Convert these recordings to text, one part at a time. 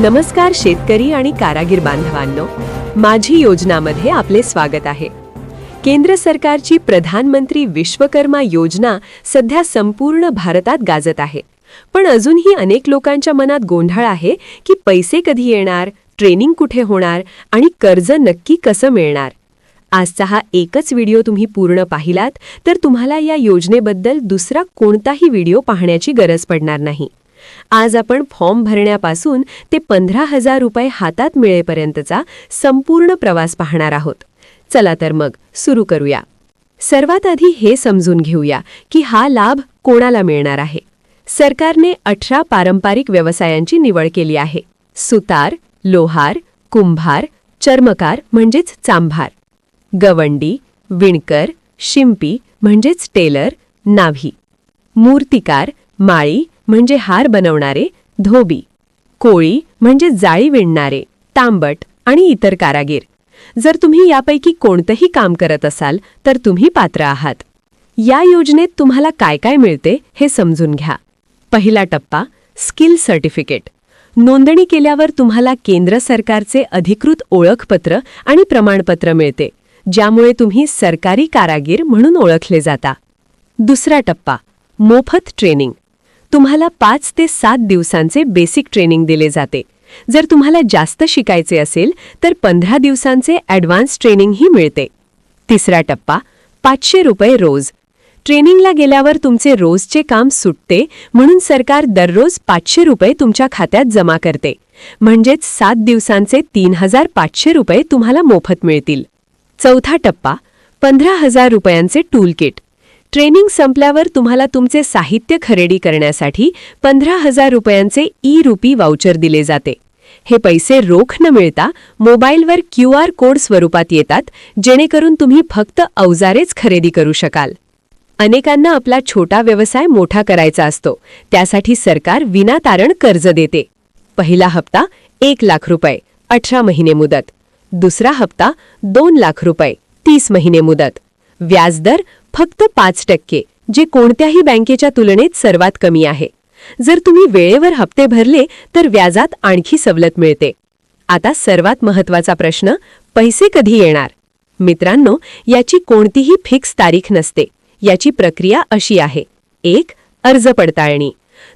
नमस्कार शेतकरी आणि कारागीर बांधवांनो माझी योजनामध्ये आपले स्वागत आहे. केंद्र सरकारची प्रधानमंत्री विश्वकर्मा योजना सध्या संपूर्ण भारतात गाजत आहे. पण अजूनही अनेक लोकांच्या मनात गोंधळ आहे की पैसे कधी येणार ट्रेनिंग कुठे होणार आणि कर्ज नक्की कसं मिळणार. आजचा हा एकच व्हिडिओ तुम्ही पूर्ण पाहिलात तर तुम्हाला या योजनेबद्दल दुसरा कोणताही व्हिडिओ पाहण्याची गरज पडणार नाही. आज आपण फॉर्म भरण्यापासून ते पंधरा हजार रुपये हातात मिळेपर्यंतचा संपूर्ण प्रवास पाहणार आहोत. चला तर मग सुरू करूया. सर्वात आधी हे समजून घेऊया की हा लाभ कोणाला मिळणार आहे. सरकारने अठरा पारंपरिक व्यवसायांची निवड केली आहे. सुतार लोहार कुंभार चर्मकार म्हणजेच चांभार. गवंडी विणकर शिंपी म्हणजेच टेलर नाव्ही. मूर्तिकार माळी म्हणजे हार बनवणारे धोबी. कोळी म्हणजे जाळी विणणारे तांबट आणि इतर कारागीर. जर तुम्ही यापैकी कोणतंही काम करत असाल तर तुम्ही पात्र आहात. या योजनेत तुम्हाला काय काय मिळते हे समजून घ्या. पहिला टप्पा स्किल सर्टिफिकेट. नोंदणी केल्यावर तुम्हाला केंद्र सरकारचे अधिकृत ओळखपत्र आणि प्रमाणपत्र मिळते ज्यामुळे तुम्ही सरकारी कारागीर म्हणून ओळखले जाता. दुसरा टप्पा मोफत ट्रेनिंग. तुम्हाला पाच ते सात दिवसांचे बेसिक ट्रेनिंग दिले जाते. जर तुम्हाला जास्त शिकायचे असेल तर पंधरा दिवसांचे ॲडव्हान्स ट्रेनिंगही मिळते. तिसरा टप्पा पाचशे रुपये रोज. ट्रेनिंगला गेल्यावर तुमचे रोजचे काम सुटते म्हणून सरकार दररोज पाचशे रुपये तुमच्या खात्यात जमा करते. म्हणजेच सात दिवसांचे तीन हजार पाचशे रुपये तुम्हाला मोफत मिळतील. चौथा टप्पा पंधरा हजार रुपयांचे टूल किट ट्रेनिंग संपल्यावर तुम्हाला तुमचे साहित्य खरेदी करण्यासाठी पंधरा हजार रुपयांचे ई रुपी वाउचर दिले जाते. हे पैसे रोख न मिळता मोबाईलवर क्यू आर कोड स्वरूपात येतात जेणेकरून तुम्ही फक्त अवजारेच खरेदी करू शकाल. अनेकांना आपला छोटा व्यवसाय मोठा करायचा असतो त्यासाठी सरकार विनातारण कर्ज देते. पहिला हप्ता एक लाख रुपये अठरा महिने मुदत. दुसरा हप्ता दोन लाख रुपये तीस महिने मुदत. व्याजदर फक्त पाच टक्के जे कोणत्याही बँकेच्या तुलनेत सर्वात कमी आहे. जर तुम्ही वेळेवर हप्ते भरले तर व्याजात आणखी सवलत मिळते. आता सर्वात महत्त्वाचा प्रश्न पैसे कधी येणार? मित्रांनो याची कोणतीही फिक्स तारीख नसते. याची प्रक्रिया अशी आहे. एक अर्ज पडताळणी.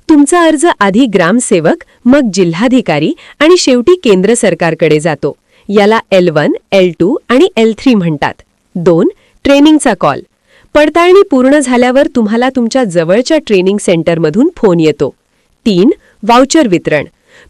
तुमचा अर्ज आधी ग्रामसेवक मग जिल्हाधिकारी आणि शेवटी केंद्र सरकारकडे जातो. याला एल वन एल टू आणि एल थ्री म्हणतात. दोन ट्रेनिंगचा कॉल. पडताळणी पूर्ण झाल्यावर तुम्हाला तुमच्या जवळच्या ट्रेनिंग सेंटरमधून फोन येतो. तीन वाउचर वितरण.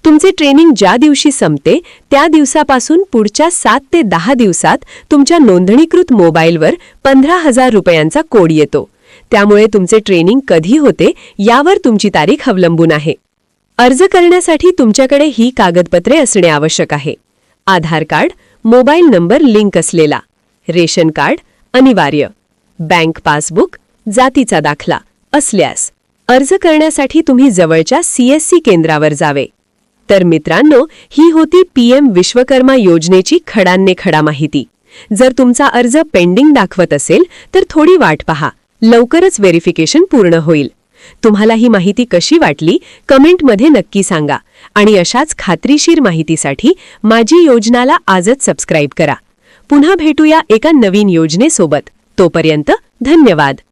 तुमचे ट्रेनिंग ज्या दिवशी संपते त्या दिवसापासून पुढच्या सात ते दहा दिवसात तुमच्या नोंदणीकृत मोबाईलवर पंधरा हजार रुपयांचा कोड येतो. त्यामुळे तुमचे ट्रेनिंग कधी होते यावर तुमची तारीख अवलंबून आहे. अर्ज करण्यासाठी तुमच्याकडे ही कागदपत्रे असणे आवश्यक आहे. Aadhaar card mobile number link असलेला. रेशन कार्ड अनिवार्य. बँक पासबुक जातीचा दाखला असल्यास अर्ज करण्यासाठी तुम्ही जवळच्या सीएससी केंद्रावर जावे. तर मित्रांनो ही होती पीएम विश्वकर्मा योजनेची खडांने खडा माहिती. जर तुमचा अर्ज पेंडिंग दाखवत असेल तर थोडी वाट पहा. लवकरच व्हेरिफिकेशन पूर्ण होईल. तुम्हाला ही माहिती कशी वाटली कमेंटमध्ये नक्की सांगा. आणि अशाच खात्रीशीर माहितीसाठी माझी योजनाला आजच सबस्क्राईब करा. पुन्हा भेटूया एका नवीन योजनेसोबत. तोपर्यंत धन्यवाद.